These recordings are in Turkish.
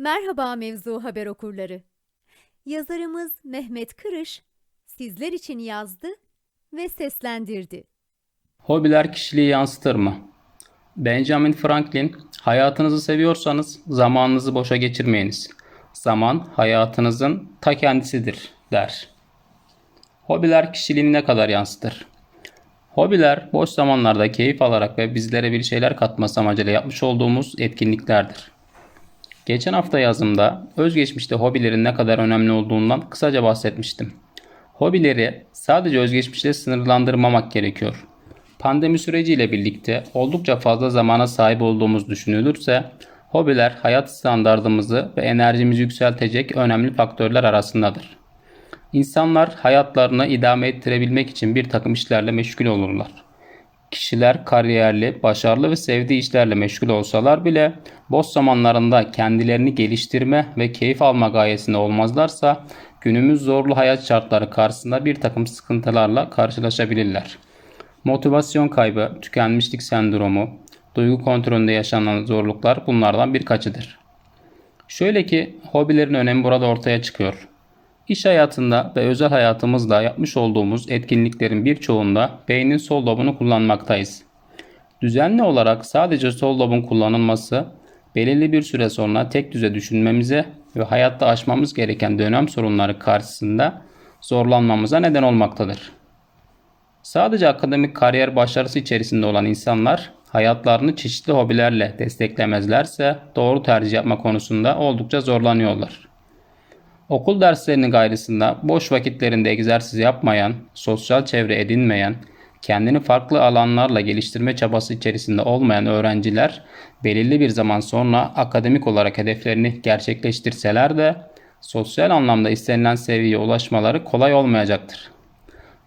Merhaba mevzu haber okurları. Yazarımız Mehmet Kırış sizler için yazdı ve seslendirdi. Hobiler kişiliği yansıtır mı? Benjamin Franklin, hayatınızı seviyorsanız zamanınızı boşa geçirmeyiniz. Zaman hayatınızın ta kendisidir der. Hobiler kişiliğini ne kadar yansıtır? Hobiler boş zamanlarda keyif alarak ve bizlere bir şeyler katması amacıyla yapmış olduğumuz etkinliklerdir. Geçen hafta yazımda özgeçmişte hobilerin ne kadar önemli olduğundan kısaca bahsetmiştim. Hobileri sadece özgeçmişle sınırlandırmamak gerekiyor. Pandemi süreciyle birlikte oldukça fazla zamana sahip olduğumuz düşünülürse hobiler hayat standartımızı ve enerjimizi yükseltecek önemli faktörler arasındadır. İnsanlar hayatlarını idame ettirebilmek için bir takım işlerle meşgul olurlar. Kişiler kariyerli, başarılı ve sevdiği işlerle meşgul olsalar bile boş zamanlarında kendilerini geliştirme ve keyif alma gayesinde olmazlarsa günümüz zorlu hayat şartları karşısında bir takım sıkıntılarla karşılaşabilirler. Motivasyon kaybı, tükenmişlik sendromu, duygu kontrolünde yaşanan zorluklar bunlardan birkaçıdır. Şöyle ki hobilerin önemi burada ortaya çıkıyor. İş hayatında ve özel hayatımızda yapmış olduğumuz etkinliklerin birçoğunda beynin sol lobunu kullanmaktayız. Düzenli olarak sadece sol lobun kullanılması belirli bir süre sonra tek düze düşünmemize ve hayatta aşmamız gereken dönem sorunları karşısında zorlanmamıza neden olmaktadır. Sadece akademik kariyer başarısı içerisinde olan insanlar hayatlarını çeşitli hobilerle desteklemezlerse doğru tercih yapma konusunda oldukça zorlanıyorlar. Okul derslerinin gayrısında boş vakitlerinde egzersiz yapmayan, sosyal çevre edinmeyen, kendini farklı alanlarla geliştirme çabası içerisinde olmayan öğrenciler belirli bir zaman sonra akademik olarak hedeflerini gerçekleştirseler de sosyal anlamda istenilen seviyeye ulaşmaları kolay olmayacaktır.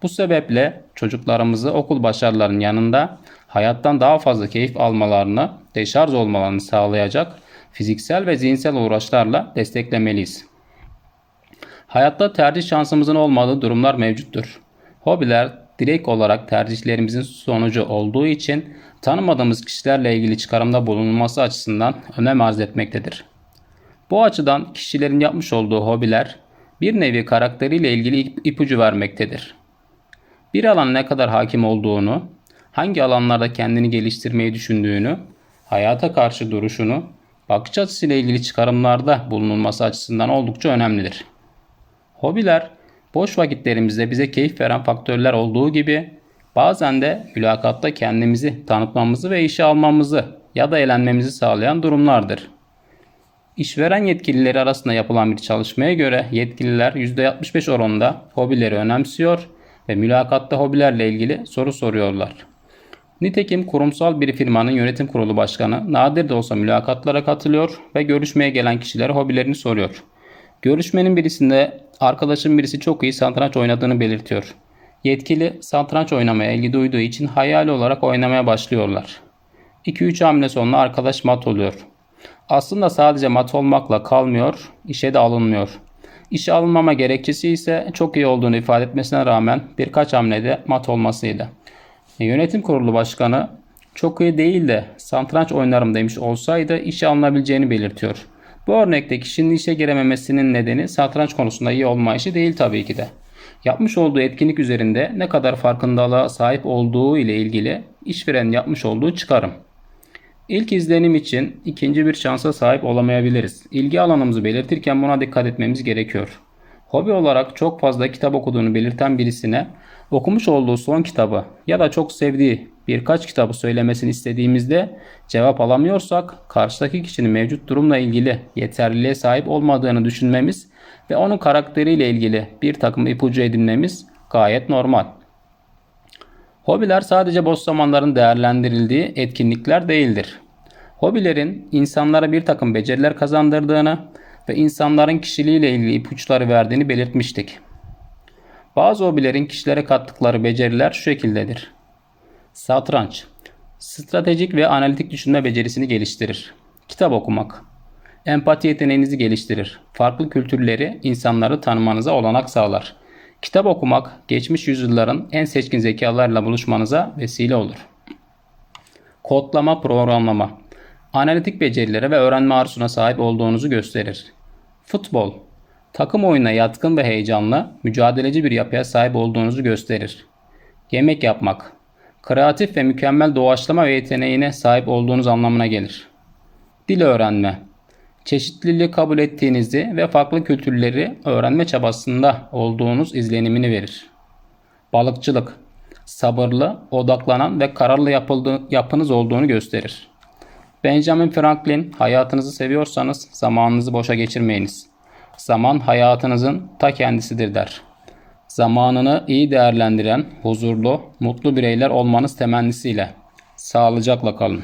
Bu sebeple çocuklarımızı okul başarılarının yanında hayattan daha fazla keyif almalarını, deşarj olmalarını sağlayacak fiziksel ve zihinsel uğraşlarla desteklemeliyiz. Hayatta tercih şansımızın olmadığı durumlar mevcuttur. Hobiler direkt olarak tercihlerimizin sonucu olduğu için tanımadığımız kişilerle ilgili çıkarımda bulunulması açısından önem arz etmektedir. Bu açıdan kişilerin yapmış olduğu hobiler bir nevi karakteriyle ilgili ipucu vermektedir. Bir alan ne kadar hakim olduğunu, hangi alanlarda kendini geliştirmeyi düşündüğünü, hayata karşı duruşunu, bakış açısıyla ilgili çıkarımlarda bulunulması açısından oldukça önemlidir. Hobiler boş vakitlerimizde bize keyif veren faktörler olduğu gibi bazen de mülakatta kendimizi tanıtmamızı ve işe almamızı ya da eğlenmemizi sağlayan durumlardır. İşveren yetkilileri arasında yapılan bir çalışmaya göre yetkililer %65 oranında hobileri önemsiyor ve mülakatta hobilerle ilgili soru soruyorlar. Nitekim kurumsal bir firmanın yönetim kurulu başkanı nadir de olsa mülakatlara katılıyor ve görüşmeye gelen kişilere hobilerini soruyor. Görüşmenin birisinde arkadaşın birisi çok iyi satranç oynadığını belirtiyor. Yetkili satranç oynamaya ilgi duyduğu için hayali olarak oynamaya başlıyorlar. 2-3 hamle sonra arkadaş mat oluyor. Aslında sadece mat olmakla kalmıyor, işe de alınmıyor. İşe alınmama gerekçesi ise çok iyi olduğunu ifade etmesine rağmen birkaç hamlede mat olmasıydı. E, yönetim kurulu başkanı çok iyi değil de satranç oynarım demiş olsaydı işe alınabileceğini belirtiyor. Bu örnekte kişinin işe girememesinin nedeni satranç konusunda iyi olmayışı değil tabii ki de. Yapmış olduğu etkinlik üzerinde ne kadar farkındalığa sahip olduğu ile ilgili işveren yapmış olduğu çıkarım. İlk izlenim için ikinci bir şansa sahip olamayabiliriz. İlgi alanımızı belirtirken buna dikkat etmemiz gerekiyor. Hobi olarak çok fazla kitap okuduğunu belirten birisine okumuş olduğu son kitabı ya da çok sevdiği birkaç kitabı söylemesini istediğimizde cevap alamıyorsak karşıdaki kişinin mevcut durumla ilgili yeterliliğe sahip olmadığını düşünmemiz ve onun karakteriyle ilgili bir takım ipucu edinmemiz gayet normal. Hobiler sadece boş zamanların değerlendirildiği etkinlikler değildir. Hobilerin insanlara bir takım beceriler kazandırdığını ve insanların kişiliğiyle ilgili ipuçları verdiğini belirtmiştik. Bazı hobilerin kişilere kattıkları beceriler şu şekildedir. Satranç Stratejik ve analitik düşünme becerisini geliştirir. Kitap okumak Empati yeteneğinizi geliştirir. Farklı kültürleri, insanları tanımanıza olanak sağlar. Kitap okumak, geçmiş yüzyılların en seçkin zekalarla buluşmanıza vesile olur. Kodlama, programlama analitik becerilere ve öğrenme arzusuna sahip olduğunuzu gösterir. Futbol, takım oyununa yatkın ve heyecanlı, mücadeleci bir yapıya sahip olduğunuzu gösterir. Yemek yapmak, kreatif ve mükemmel doğaçlama ve yeteneğine sahip olduğunuz anlamına gelir. Dil öğrenme, çeşitliliği kabul ettiğinizi ve farklı kültürleri öğrenme çabasında olduğunuz izlenimini verir. Balıkçılık, sabırlı, odaklanan ve kararlı yapıldığı, yapınız olduğunu gösterir. Benjamin Franklin, hayatınızı seviyorsanız zamanınızı boşa geçirmeyiniz. Zaman hayatınızın ta kendisidir der. Zamanını iyi değerlendiren, huzurlu, mutlu bireyler olmanız temennisiyle. Sağlıcakla kalın.